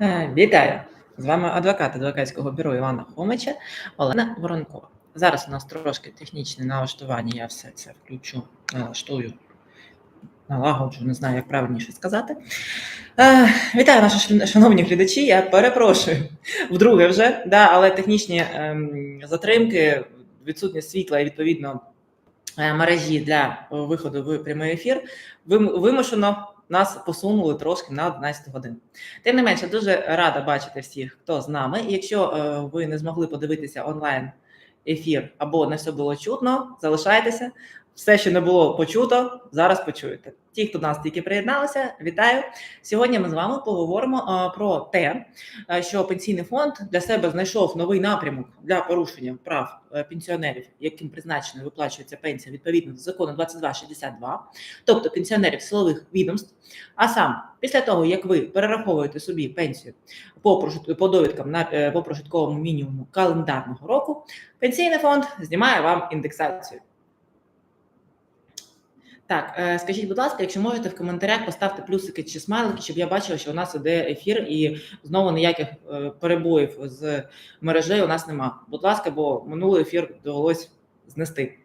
Е, Вітаю! З вами адвокат адвокатського бюро Івана Хомича Олена Воронкова. Зараз у нас трошки технічне налаштування, я все це включу, налаштую, налагоджу, не знаю, як правильніше сказати. Е, Вітаю, наші шановні глядачі. Я перепрошую вдруге вже, да, але технічні ем, затримки, відсутність світла і відповідно е, мережі для виходу в прямий ефір вимушено нас посунули трошки на 11 годин. Тим не менше, дуже рада бачити всіх, хто з нами. І Якщо е, ви не змогли подивитися онлайн ефір або не все було чутно, залишайтеся. Все, що не було почуто, зараз почуєте. Ті, хто до нас тільки приєдналися, вітаю. Сьогодні ми з вами поговоримо е, про те, е, що пенсійний фонд для себе знайшов новий напрямок для порушення прав е, пенсіонерів, яким призначено виплачується пенсія відповідно до закону 2262, тобто пенсіонерів силових відомств. А сам після того, як ви перераховуєте собі пенсію по по довідкам на по прожитковому мінімуму календарного року, пенсійний фонд знімає вам індексацію. Так, е, скажіть, будь ласка, якщо можете в коментарях поставте плюсики чи смайлики, щоб я бачила, що у нас іде ефір, і знову ніяких е, перебоїв з мережею у нас нема. Будь ласка, бо минулий ефір довелось знести.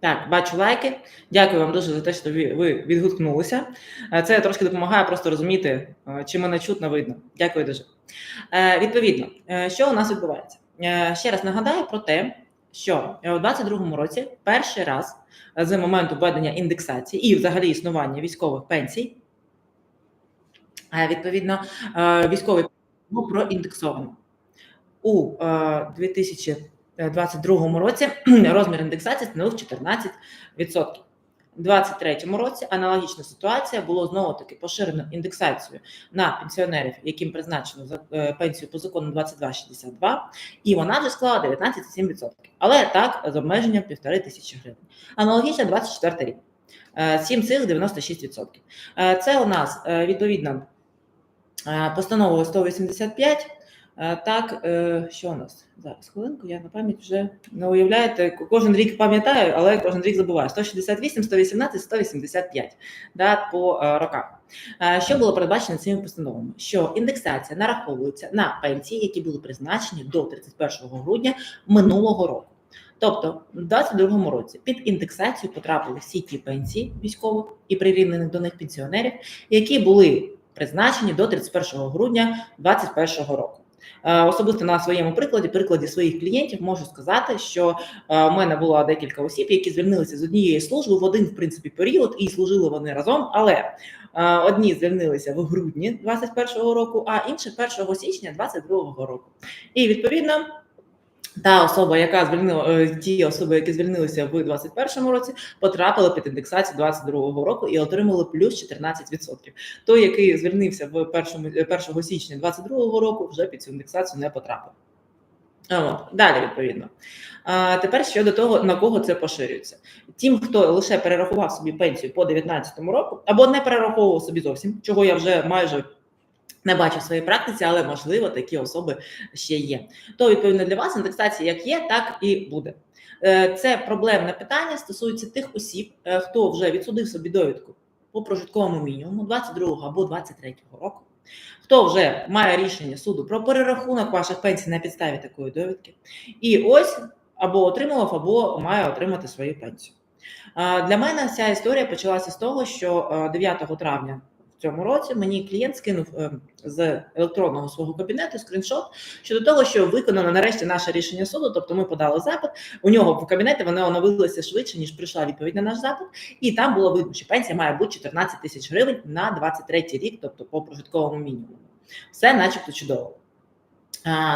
Так, бачу лайки. Дякую вам дуже за те, що ви відгукнулися. Е, Це трошки допомагає просто розуміти, чи мене чутно видно. Дякую дуже. Відповідно, що у нас відбувається? Ще раз нагадаю про те, що у 2022 році перший раз е, з моменту введення індексації і взагалі існування військових пенсій, е, відповідно, е, військовий був проіндексовано. У е, 2022 році розмір індексації становив 14%. У 2023 році аналогічна ситуація було знову таки поширено індексацію на пенсіонерів, яким призначено е, пенсію по закону 2262, і вона вже склала 19,7%. Але так з обмеженням 1,5 тисячі гривень. Аналогічно 24 рік е, 7,96%. Е, Це у нас е, відповідно е, постановою 185. Так, е, що у нас зараз? Хвилинку, я на пам'ять вже не уявляєте. Кожен рік пам'ятаю, але кожен рік забуваю. 168, 118, 185 да, по е, роках. Е, Що було передбачено цими постановами? Що індексація нараховується на пенсії, які були призначені до 31 грудня минулого року. Тобто, в 2022 році під індексацію потрапили всі ті пенсії військових і прирівняних до них пенсіонерів, які були призначені до 31 грудня 2021 року. Е, Особисто на своєму прикладі, прикладі своїх клієнтів, можу сказати, що е, в мене було декілька осіб, які звільнилися з однієї служби в один в принципі період, і служили вони разом. Але е, одні звільнилися в грудні 2021 року, а інші 1 січня 2022 року. І відповідно. Та особа, яка звільнила е, ті особи, які звільнилися в 2021 році, потрапили під індексацію 2022 року і отримали плюс 14%. Той, який звільнився в першому 1 січня 2022 року, вже під цю індексацію не потрапив. От, далі, відповідно. А, тепер щодо того, на кого це поширюється. Тим, хто лише перерахував собі пенсію по 2019 року, або не перераховував собі зовсім, чого я вже майже не бачу в своїй практиці, але можливо такі особи ще є. То відповідно для вас індексація як є, так і буде. Е, Це проблемне питання стосується тих осіб, е, хто вже відсудив собі довідку по прожитковому мінімуму 22 або 23 року. Хто вже має рішення суду про перерахунок ваших пенсій на підставі такої довідки, і ось або отримував, або має отримати свою пенсію. Для мене ця історія почалася з того, що е, 9 травня цьому році мені клієнт скинув е, з електронного свого кабінету скріншот щодо того, що виконано нарешті наше рішення суду. Тобто ми подали запит. У нього в кабінеті воно оновилося швидше ніж прийшла відповідь на наш запит, і там було видно, що пенсія має бути 14 тисяч гривень на 23 рік, тобто по прожитковому мінімуму. Все, начебто, чудово.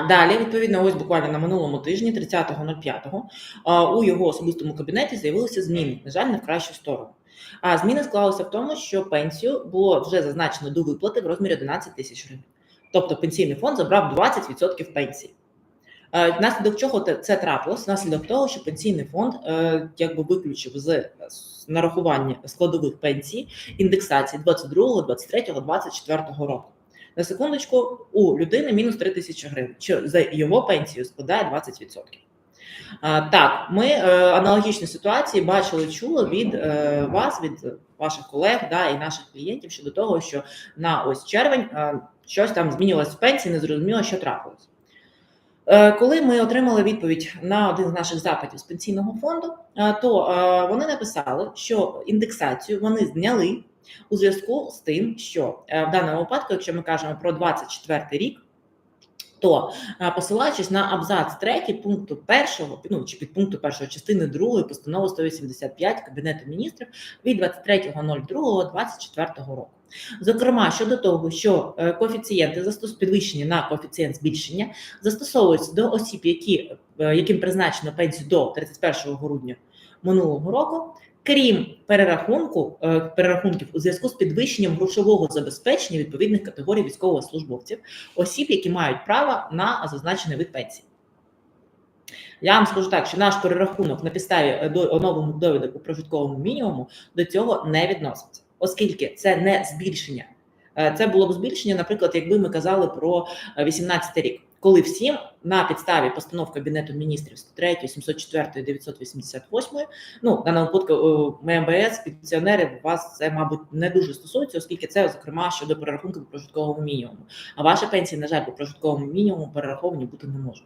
Далі, відповідно, ось буквально на минулому тижні, 30.05, а, у його особистому кабінеті з'явилися зміни, на жаль, не в кращу сторону. А зміни склалися в тому, що пенсію було вже зазначено до виплати в розмірі 11 тисяч гривень. Тобто пенсійний фонд забрав 20% пенсії. Е, Внаслідок чого це трапилось? Внаслідок того, що пенсійний фонд е, якби виключив з нарахування складових пенсій індексації 22, 23, 24 року. На секундочку, у людини мінус 3 тисячі гривень, що за його пенсію складає 20%. Так, ми е, аналогічні ситуації бачили, чули від е, вас, від ваших колег да, і наших клієнтів щодо того, що на ось червень е, щось там змінювалось в пенсії, не зрозуміло, що трапилось. Коли ми отримали відповідь на один з наших запитів з пенсійного фонду, то вони написали, що індексацію вони зняли у зв'язку з тим, що в даному випадку, якщо ми кажемо про 24 рік, то е, посилаючись на абзац 3 пункту 1, ну чи під пункту 1 частини 2 постанови 185 Кабінету міністрів від 23.02.24 року. Зокрема, щодо того, що е, коефіцієнти застос підвищені на коефіцієнт збільшення застосовуються до осіб, які, е, яким призначено пенсію до 31 грудня минулого року, крім перерахунку е, перерахунків у зв'язку з підвищенням грошового забезпечення відповідних категорій військовослужбовців, осіб, які мають право на зазначений вид пенсії. Я вам скажу так, що наш перерахунок на підставі е, оновлених довідок у прожитковому мінімуму до цього не відноситься, оскільки це не збільшення. Е, Це було б збільшення, наприклад, якби ми казали про 18 рік, коли всім на підставі постанов Кабінету міністрів 103, 704, 988, ну даному випадку е, МБС, пенсіонерів, вас це, мабуть, не дуже стосується, оскільки це, зокрема, щодо перерахунку по прожитковому мінімуму. А ваші пенсії, на жаль, по прожитковому мінімуму перераховані бути не можуть.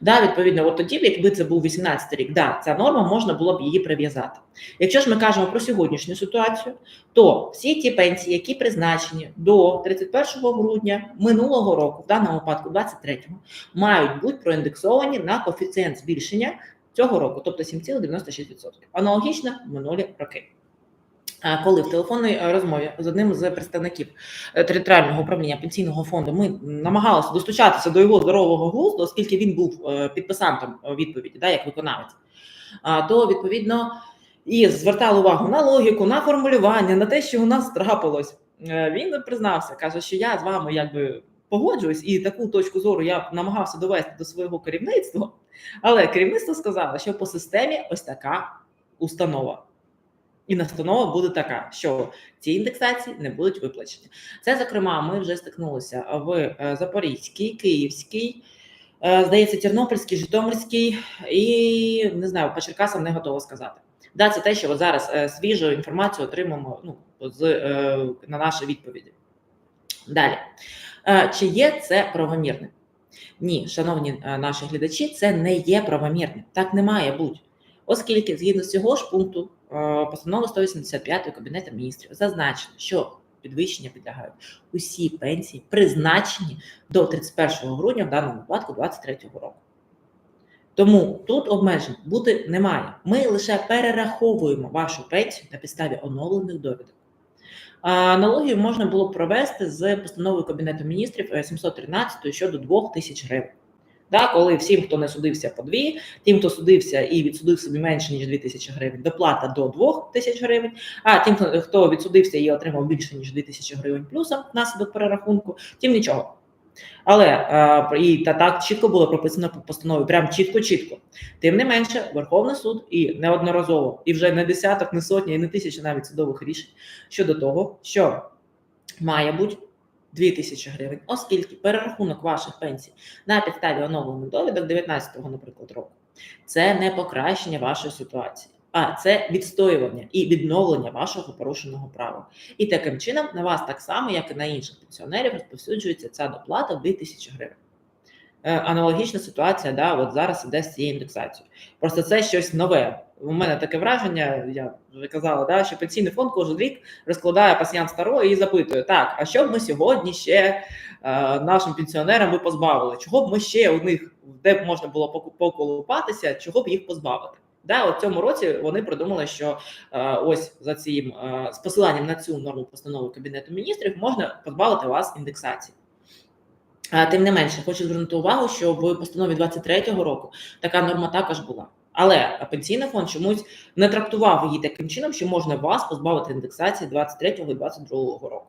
Да, відповідно, от тоді, якби це був 18 рік, да, ця норма можна було б її прив'язати. Якщо ж ми кажемо про сьогоднішню ситуацію, то всі ті пенсії, які призначені до 31 грудня минулого року, в даному випадку 23-го, мають бути проіндексовані на коефіцієнт збільшення цього року, тобто 7,96%. Аналогічно минулі роки. Коли в телефонній е, розмові з одним з представників е, територіального управління пенсійного фонду ми намагалися достучатися до його здорового глузду, оскільки він був е, підписантом відповіді, да, як виконавець, то відповідно і звертали увагу на логіку, на формулювання, на те, що у нас трапилось. Він признався, каже, що я з вами якби погоджуюсь, і таку точку зору я намагався довести до свого керівництва, але керівництво сказало, що по системі ось така установа. І настанова буде така, що ці індексації не будуть виплачені. Це, зокрема, ми вже стикнулися в е, Запорізькій, Київській, е, здається, Тернопільській, Житомирській і не знаю, по Черкасам не готова сказати. Да, це те, що от зараз е, свіжу інформацію отримаємо ну, з, на наші відповіді. Далі. Е, Чи є це правомірним? Ні, шановні е, наші глядачі, це не є правомірним. Так не має бути. Оскільки, згідно з цього ж пункту е, постанови 185 Кабінету міністрів зазначено, що підвищення підлягають усі пенсії, призначені до 31 грудня, в даному випадку 2023 року. Тому тут обмежень бути немає. Ми лише перераховуємо вашу пенсію на підставі оновлених довідок. Аналогію можна було провести з постановою Кабінету міністрів е, 713 щодо 2 тисяч гривень. Да, коли всім, хто не судився по дві, тим, хто судився і відсудив собі менше ніж 2 тисячі гривень, доплата до 2 тисяч гривень. А тим, хто відсудився і отримав більше ніж 2 тисячі гривень плюсом внаслідок перерахунку, тим нічого. Але е, і та так чітко було прописано по постанові, прям чітко-чітко. Тим не менше, Верховний суд і неодноразово, і вже не десяток, не сотні, і не тисячі навіть судових рішень щодо того, що має бути 2 тисячі гривень, оскільки перерахунок ваших пенсій на підставі оновлених довідок 19-го, наприклад, року, це не покращення вашої ситуації, а це відстоювання і відновлення вашого порушеного права. І таким чином на вас так само, як і на інших пенсіонерів, розповсюджується ця доплата в 2 тисячі гривень. Е, Аналогічна ситуація, да, от зараз іде з цією індексацією. Просто це щось нове. У мене таке враження, я вже казала, да, що пенсійний фонд кожен рік розкладає пасіян старого і запитує: так, а що б ми сьогодні ще е, нашим пенсіонерам ви позбавили? Чого б ми ще у них, де б можна було поколупатися, чого б їх позбавити? Да, от цьому році вони придумали, що е, ось за цим е, з посиланням на цю норму постанови Кабінету міністрів можна позбавити вас індексації. А, Тим не менше, хочу звернути увагу, що в постанові 23-го року така норма також була. Але пенсійний фонд чомусь не трактував її таким чином, що можна вас позбавити індексації 23-го і 22-го року.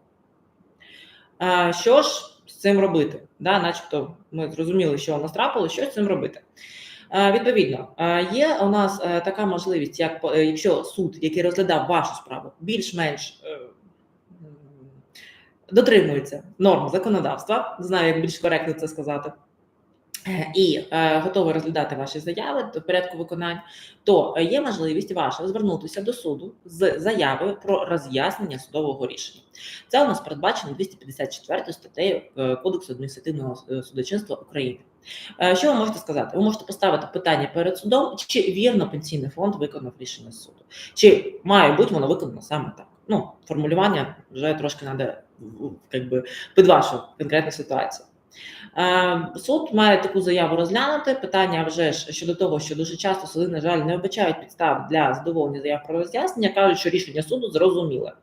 Що ж з цим робити? Да, начебто ми зрозуміли, що у нас трапилося, що з цим робити. Е, Відповідно, е, є у нас е, така можливість, як якщо суд, який розглядав вашу справу, більш-менш дотримується норм законодавства, знаю, як більш коректно це сказати. І е, готовий розглядати ваші заяви до порядку виконань, то є можливість ваша звернутися до суду з заявою про роз'яснення судового рішення. Це у нас передбачено 254 статтею е, Кодексу адміністративного е, судочинства України. Е, Що ви можете сказати? Ви можете поставити питання перед судом, чи вірно пенсійний фонд виконав рішення суду, чи має бути воно виконано саме так. Ну, формулювання вже трошки треба якби, під вашу конкретну ситуацію. Е, Суд має таку заяву розглянути. Питання вже ж щодо того, що дуже часто суди, на жаль, не вбачають підстав для задоволення заяв про роз'яснення, кажуть, що рішення суду зрозуміле.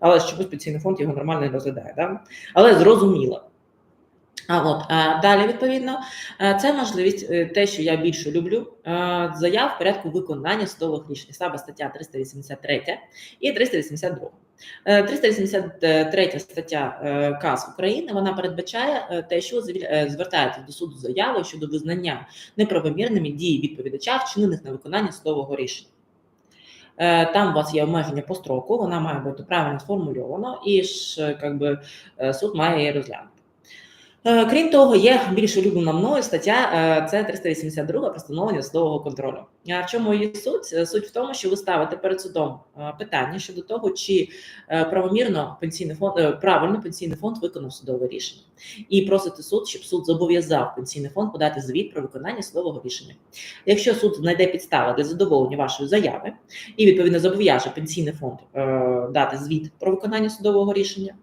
Але чомусь пенсійний фонд його нормально не розглядає. Да? Але зрозуміло. А от а далі, відповідно, е, це можливість, е, те, що я більше люблю, е, заяв в порядку виконання судових рішень, саме стаття 383 і 382. Е, 383 стаття е, КАС України вона передбачає е, те, що е, звертається до суду заяви щодо визнання неправомірними дії відповідача, вчинених на виконання судового рішення. Е, Там у вас є обмеження по строку, вона має бути правильно сформульована, і ж е, би, е, суд має її розглянути. Е, Крім того, є більш улюблена мною стаття е, це 382 про встановлення судового контролю. А в чому її суть? Е, Суть в тому, що ви ставите перед судом питання щодо того, чи правомірно пенсійний фонд правильно пенсійний фонд виконав судове рішення, і просите суд, щоб суд зобов'язав пенсійний фонд подати звіт про виконання судового рішення. Якщо суд знайде підстави для задоволення вашої заяви і відповідно зобов'яже пенсійний фонд дати звіт про виконання судового рішення,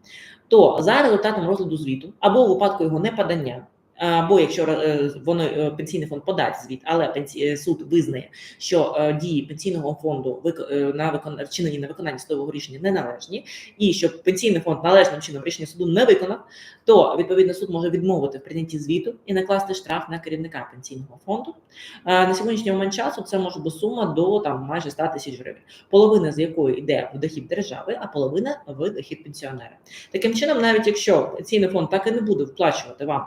то за результатом розгляду звіту або у випадку його неподання, або якщо е, воно е, пенсійний фонд подасть звіт, але пенсі- е, суд визнає, що е, дії пенсійного фонду е, на викон... вчинені на виконання судового рішення неналежні, і що пенсійний фонд належним чином рішення суду не виконав, то відповідно суд може відмовити в прийнятті звіту і накласти штраф на керівника пенсійного фонду. Е, На сьогоднішній момент часу це може бути сума до там майже 100 тисяч гривень, половина з якої йде в дохід держави, а половина в дохід пенсіонера. Таким чином, навіть якщо пенсійний фонд так і не буде вплачувати вам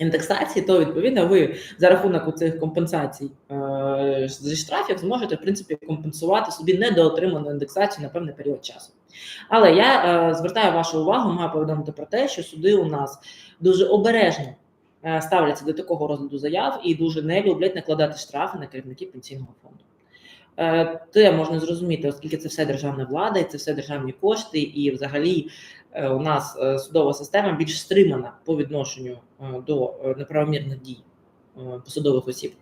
індексації, то відповідно ви за рахунок цих компенсацій е, зі штрафів зможете в принципі компенсувати собі недоотриману індексацію на певний період часу. Але я е, звертаю вашу увагу, маю повідомити про те, що суди у нас дуже обережно е, ставляться до такого розгляду заяв і дуже не люблять накладати штрафи на керівників пенсійного фонду. Е, Це можна зрозуміти, оскільки це все державна влада, і це все державні кошти, і взагалі е, у нас е, судова система більш стримана по відношенню до неправомірних дій посадових осіб.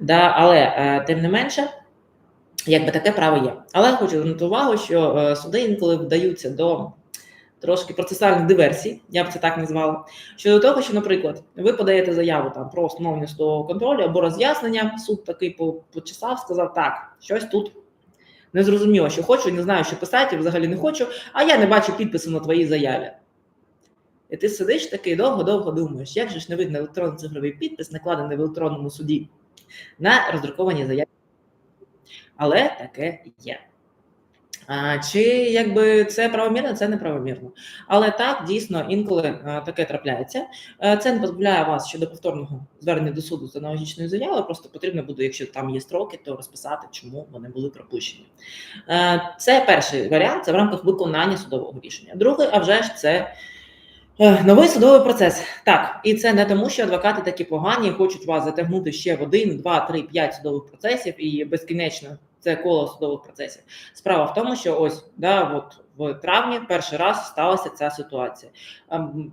Да, але тим не менше, якби таке право є. Але хочу звернути увагу, що суди інколи вдаються до трошки процесуальних диверсій, я б це так назвала. Щодо того, що, наприклад, ви подаєте заяву там про встановлення судового контролю або роз'яснення, суд такий по- почесав, сказав, так, щось тут не зрозуміло, що хочу, не знаю, що писати, взагалі не хочу, а я не бачу підпису на твоїй заяві. І ти сидиш такий довго-довго думаєш, як же ж не видно електронний цифровий підпис, накладений в електронному суді на роздрукованій заяві. Але таке є. Чи якби це правомірно, це неправомірно. Але так дійсно інколи таке трапляється. Е, Це не позбавляє вас щодо повторного звернення до суду з аналогічною заявою. Просто потрібно буде, якщо там є строки, то розписати, чому вони були пропущені. Е, Це перший варіант, це в рамках виконання судового рішення. Другий, а вже ж це. е, Новий судовий процес. Так, і це не тому, що адвокати такі погані, хочуть вас затягнути ще в один, два, три, п'ять судових процесів і безкінечно це коло судових процесів. Справа в тому, що ось да, от в травні перший раз сталася ця ситуація. Ем,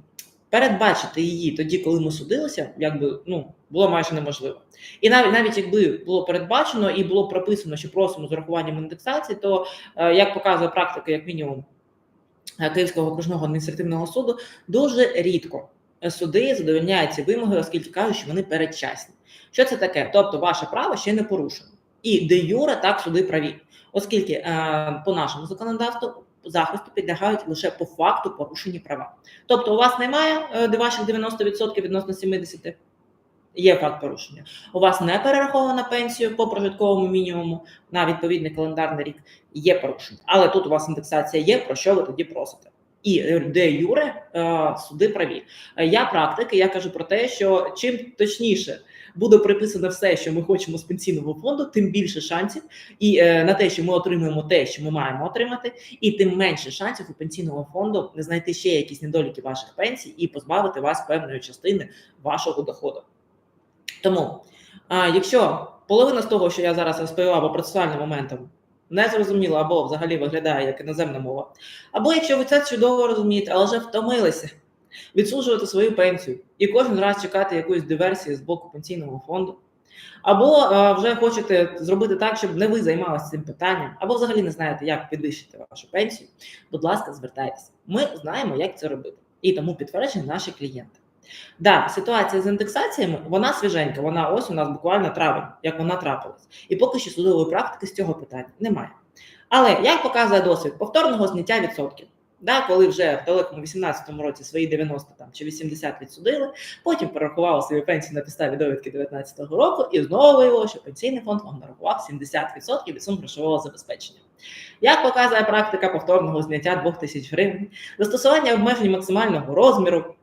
Передбачити її тоді, коли ми судилися, якби ну було майже неможливо. І навіть навіть якби було передбачено і було прописано, що просимо з урахуванням індексації, то е, як показує практика, як мінімум е, Київського окружного адміністративного суду, дуже рідко суди задовольняють ці вимоги, оскільки кажуть, що вони передчасні. Що це таке? Тобто, ваше право ще не порушено. І де юре так суди праві, оскільки е, по нашому законодавству захисту підлягають лише по факту порушені права. Тобто, у вас немає е, де ваших 90% відносно 70%, є факт порушення. У вас не перерахована пенсію по прожитковому мінімуму на відповідний календарний рік, є порушення. Але тут у вас індексація є, про що ви тоді просите? І де юре е, суди праві. Е, Я практик, і я кажу про те, що чим точніше буде приписано все, що ми хочемо з пенсійного фонду, тим більше шансів і е, на те, що ми отримуємо те, що ми маємо отримати, і тим менше шансів у пенсійного фонду не знайти ще якісь недоліки ваших пенсій і позбавити вас певної частини вашого доходу. Тому, а, якщо половина з того, що я зараз розповіла по процесуальним моментам, не зрозуміло або взагалі виглядає як іноземна мова, або якщо ви це чудово розумієте, але вже втомилися відсуджувати свою пенсію і кожен раз чекати якоїсь диверсії з боку пенсійного фонду, або а, вже хочете зробити так, щоб не ви займалися цим питанням, або взагалі не знаєте, як підвищити вашу пенсію, будь ласка, звертайтеся. Ми знаємо, як це робити, і тому підтверджені наші клієнти. Да, ситуація з індексаціями вона свіженька. Вона ось у нас буквально травень, як вона трапилась, і поки що судової практики з цього питання немає. Але як показує досвід повторного зняття відсотків, да, коли вже в далекому 18-му році свої 90 там чи 80 відсудили, потім перерахували свою пенсію на підставі довідки 19-го року, і знову виявилося, що пенсійний фонд вам нарахував 70% від сум грошового забезпечення. Як показує практика повторного зняття 2000 гривень, застосування обмежень максимального розміру,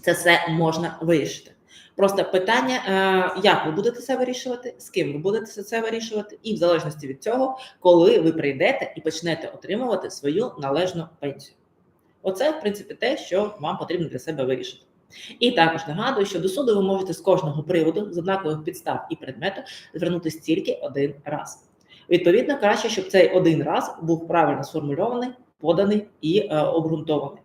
це все можна вирішити. Просто питання, е, як ви будете це вирішувати, з ким ви будете це вирішувати, і в залежності від цього, коли ви прийдете і почнете отримувати свою належну пенсію. Оце, в принципі, те, що вам потрібно для себе вирішити. І також нагадую, що до суду ви можете з кожного приводу, з однакових підстав і предмету, звернутися тільки один раз. Відповідно, краще, щоб цей один раз був правильно сформульований, поданий і е, обґрунтований.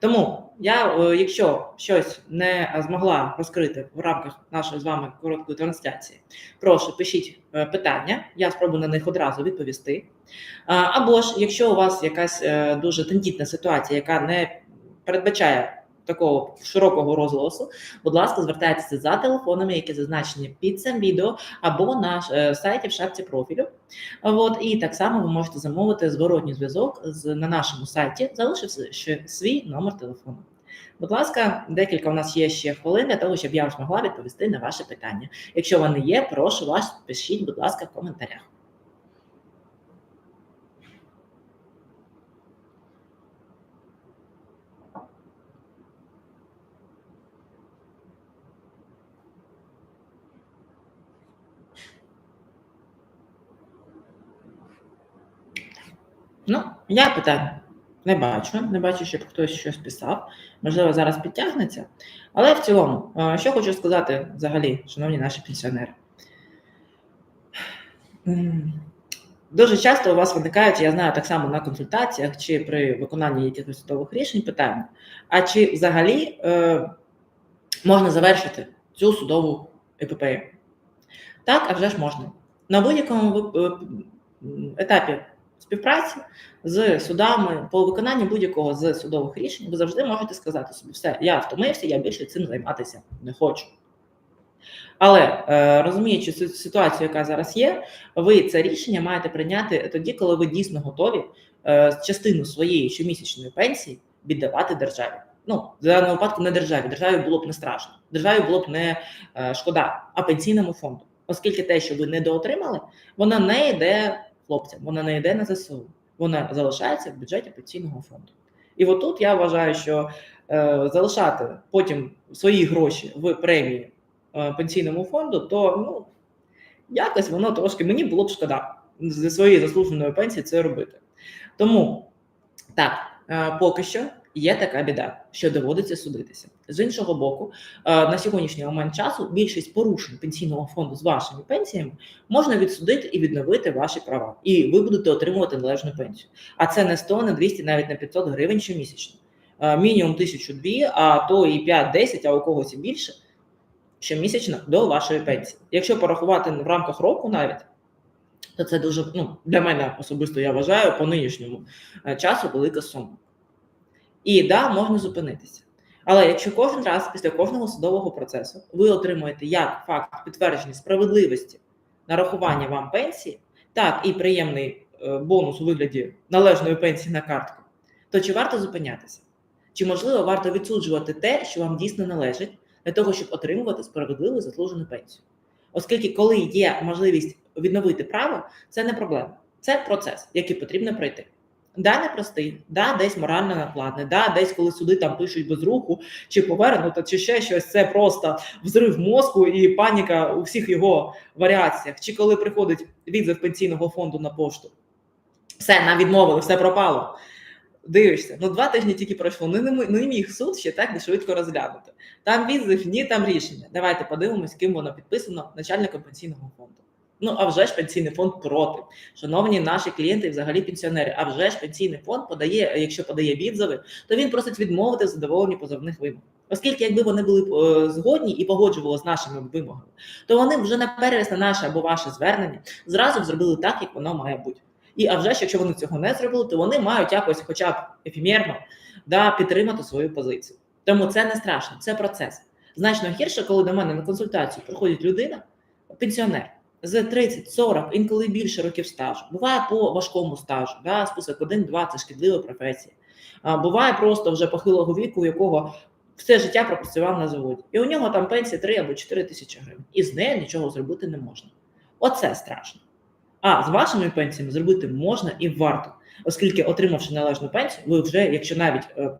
Тому я, е, якщо щось не змогла розкрити в рамках нашої з вами короткої трансляції, прошу пишіть е, питання, я спробую на них одразу відповісти. Або ж, якщо у вас якась е, дуже тендітна ситуація, яка не передбачає такого широкого розголосу, будь ласка, звертайтеся за телефонами, які зазначені під цим відео, або на е, сайті в шапці профілю. От, і так само ви можете замовити зворотній зв'язок на нашому сайті, залишивши свій номер телефону. Будь ласка, декілька у нас є ще хвилин для того, щоб я змогла відповісти на ваші питання. Якщо вони є, прошу вас, пишіть, будь ласка, в коментарях. Ну, я питань не бачу. Не бачу, щоб хтось щось писав. Можливо, зараз підтягнеться. Але в цілому, е, що хочу сказати взагалі, шановні наші пенсіонери. Дуже часто у вас виникають, я знаю, так само на консультаціях чи при виконанні якихось судових рішень питання, а чи взагалі е, можна завершити цю судову епопею? Так, а вже ж можна. На будь-якому е, етапі співпраці з судами по виконанню будь-якого з судових рішень, ви завжди можете сказати собі, все, я втомився, я більше цим займатися не хочу. Але е, розуміючи ситуацію, яка зараз є, ви це рішення маєте прийняти тоді, коли ви дійсно готові е, частину своєї щомісячної пенсії віддавати державі. Ну, в даному випадку не державі. Державі було б не страшно, державі було б не е, шкода, а пенсійному фонду. Оскільки те, що ви недоотримали, воно не йде хлопцям, вона не йде на ЗСУ, вона залишається в бюджеті пенсійного фонду. І отут я вважаю, що е, залишати потім свої гроші в премії е, пенсійному фонду, то ну якось воно трошки мені було б шкода зі своєї заслуженої пенсії це робити. Тому так, е, поки що є така біда, що доводиться судитися. З іншого боку, е, на сьогоднішній момент часу більшість порушень пенсійного фонду з вашими пенсіями можна відсудити і відновити ваші права, і ви будете отримувати належну пенсію. А це не 100, не 200, навіть не 500 гривень щомісячно. Е, Мінімум 1002, а то і 5-10, а у когось і більше щомісячно до вашої пенсії. Якщо порахувати в рамках року навіть, то це дуже ну, для мене особисто я вважаю по нинішньому е, часу велика сума. І да, можна зупинитися. Але якщо кожен раз після кожного судового процесу ви отримуєте як факт підтвердження справедливості нарахування вам пенсії, так і приємний е, бонус у вигляді належної пенсії на картку, то чи варто зупинятися? Чи можливо варто відсуджувати те, що вам дійсно належить, для того, щоб отримувати справедливу заслужену пенсію? Оскільки, коли є можливість відновити право, це не проблема, це процес, який потрібно пройти. Да, непростий, да, десь морально накладний, да, десь коли суди там пишуть без руху, чи повернуто, чи ще щось, це просто взрив мозку і паніка у всіх його варіаціях. Чи коли приходить відзив пенсійного фонду на пошту, все, нам відмовили, все пропало. Дивишся, ну два тижні тільки пройшло. Ну не, не міг суд ще так не швидко розглянути. Там відзив, ні, там рішення. Давайте подивимось, ким воно підписано начальником пенсійного фонду. Ну, а вже ж пенсійний фонд проти. Шановні наші клієнти, і взагалі пенсіонери, а вже ж пенсійний фонд подає, якщо подає відзиви, то він просить відмовити в задоволенні позовних вимог. Оскільки, якби вони були е, згодні і погоджували з нашими вимогами, то вони вже на переріз на наше або ваше звернення зразу б зробили так, як воно має бути. І а вже ж, якщо вони цього не зробили, то вони мають якось, хоча б ефемерно, да, підтримати свою позицію. Тому це не страшно, це процес. Значно гірше, коли до мене на консультацію приходить людина, пенсіонер з 30, 40, інколи більше років стажу. Буває по важкому стажу, да, список 1-2 – це шкідлива професія. А, буває просто вже похилого віку, у якого все життя пропрацював на заводі. І у нього там пенсія 3 або 4 тисячі гривень. І з нею нічого зробити не можна. Оце страшно. А з вашими пенсіями зробити можна і варто, оскільки, отримавши належну пенсію, ви вже, якщо навіть е,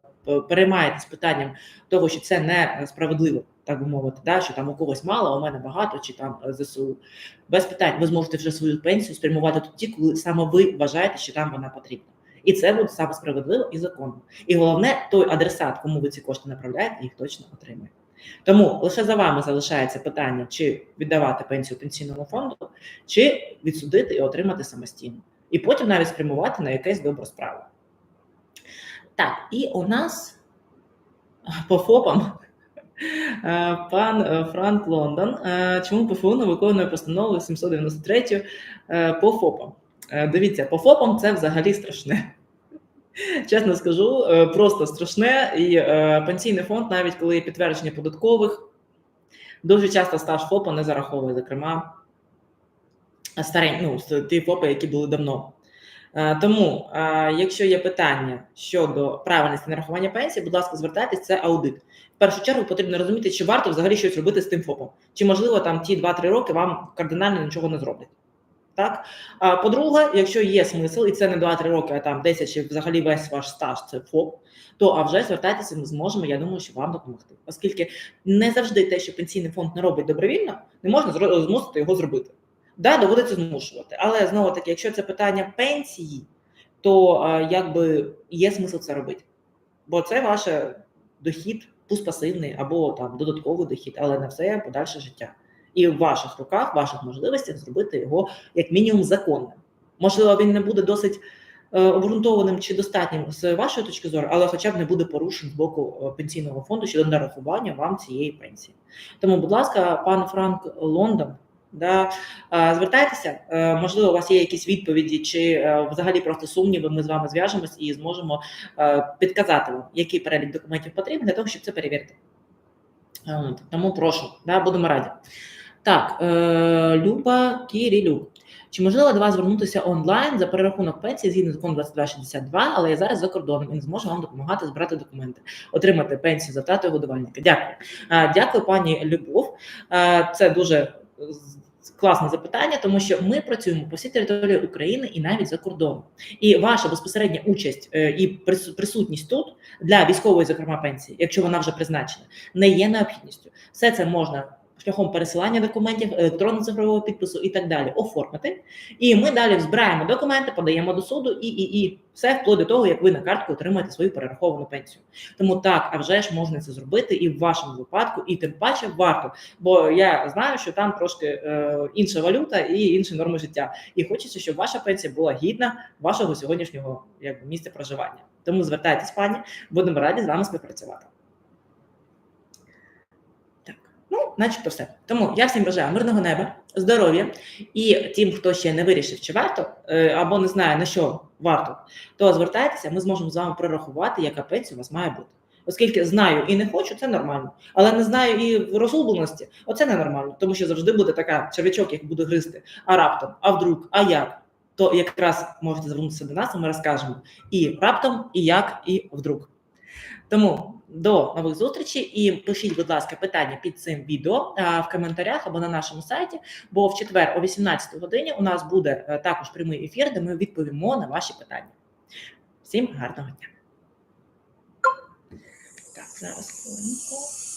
переймаєтесь питанням того, що це не справедливо, так би мовити, да, що там у когось мало, а у мене багато, чи там е, ЗСУ, без питань ви зможете вже свою пенсію спрямувати тоді, коли саме ви вважаєте, що там вона потрібна. І це буде саме справедливо і законно. І головне, той адресат, кому ви ці кошти направляєте, їх точно отримує. Тому лише за вами залишається питання, чи віддавати пенсію пенсійному фонду, чи відсудити і отримати самостійно, і потім навіть спрямувати на якесь добру справу. Так, і у нас по ФОПам е, пан е, Франк Лондон. Е, Чому ПФУ не виконує постанову 793 е, по ФОПам? Е, Дивіться, по ФОПам це взагалі страшне. Чесно скажу, е, просто страшне. І е, пенсійний фонд, навіть коли є підтвердження податкових, дуже часто стаж ФОПа не зараховує, зокрема, старень, ну, ті ФОПи, які були давно. Е, Тому, е, якщо є питання щодо правильності нарахування пенсії, будь ласка, звертайтесь, це аудит. Першу чергу потрібно розуміти, чи варто взагалі щось робити з тим ФОПом, чи можливо там ті 2-3 роки вам кардинально нічого не зроблять. Так? А по-друге, якщо є смисл, і це не 2-3 роки, а там 10 чи взагалі весь ваш стаж це ФОП, то а вже звертайтеся, ми зможемо, я думаю, що вам допомогти. Оскільки не завжди те, що пенсійний фонд не робить добровільно, не можна змусити його зробити. Да, доводиться змушувати. Але знову таки, якщо це питання пенсії, то е, якби є смисл це робити. Бо це ваш дохід, пусть пасивний або там додатковий дохід, але на все подальше життя. І в ваших руках, ваших можливостях зробити його як мінімум законним. Можливо, він не буде досить е, обґрунтованим чи достатнім з вашої точки зору, але хоча б не буде порушень з боку е, пенсійного фонду щодо нарахування вам цієї пенсії. Тому, будь ласка, пан Франк Лондон, да, звертайтеся. Е, Можливо, у вас є якісь відповіді, чи е, взагалі просто сумніви. Ми з вами зв'яжемось і зможемо е, підказати вам, який перелік документів потрібен для того, щоб це перевірити. Тому прошу, да, будемо раді. Так, Люба Кірілюк. Чи можливо до вас звернутися онлайн за перерахунок пенсії згідно закону 2262, але я зараз за кордоном і не зможу вам допомагати збирати документи, отримати пенсію за втратою годувальника? Дякую. Дякую, пані Любов. Це дуже класне запитання, тому що ми працюємо по всій території України і навіть за кордоном. І ваша безпосередня участь е, і присутність тут для військової, зокрема пенсії, якщо вона вже призначена, не є необхідністю. Все це можна шляхом пересилання документів, електронного цифрового підпису і так далі оформити. І ми далі збираємо документи, подаємо до суду і, і, і все вплоть до того, як ви на картку отримаєте свою перераховану пенсію. Тому так, а вже ж можна це зробити і в вашому випадку, і тим паче варто. Бо я знаю, що там трошки е, інша валюта і інші норми життя. І хочеться, щоб ваша пенсія була гідна вашого сьогоднішнього як, місця проживання. Тому звертайтесь, пані, будемо раді з вами співпрацювати. Ну, начебто все. Тому я всім бажаю мирного неба, здоров'я і тим, хто ще не вирішив, чи варто е, або не знає на що варто, то звертайтеся, ми зможемо з вами прорахувати, яка пенсія у вас має бути. Оскільки знаю і не хочу, це нормально. Але не знаю і в розгубленості, оце ненормально, тому що завжди буде така червячок, як буде гризти. А раптом, а вдруг, а як? То якраз можете звернутися до нас, і ми розкажемо і раптом, і як, і вдруг. Тому до нових зустрічей і пишіть, будь ласка, питання під цим відео в коментарях або на нашому сайті. Бо в четвер о 18 годині у нас буде е, також прямий ефір, де ми відповімо на ваші питання. Всім гарного дня. Так, зараз хвилинку.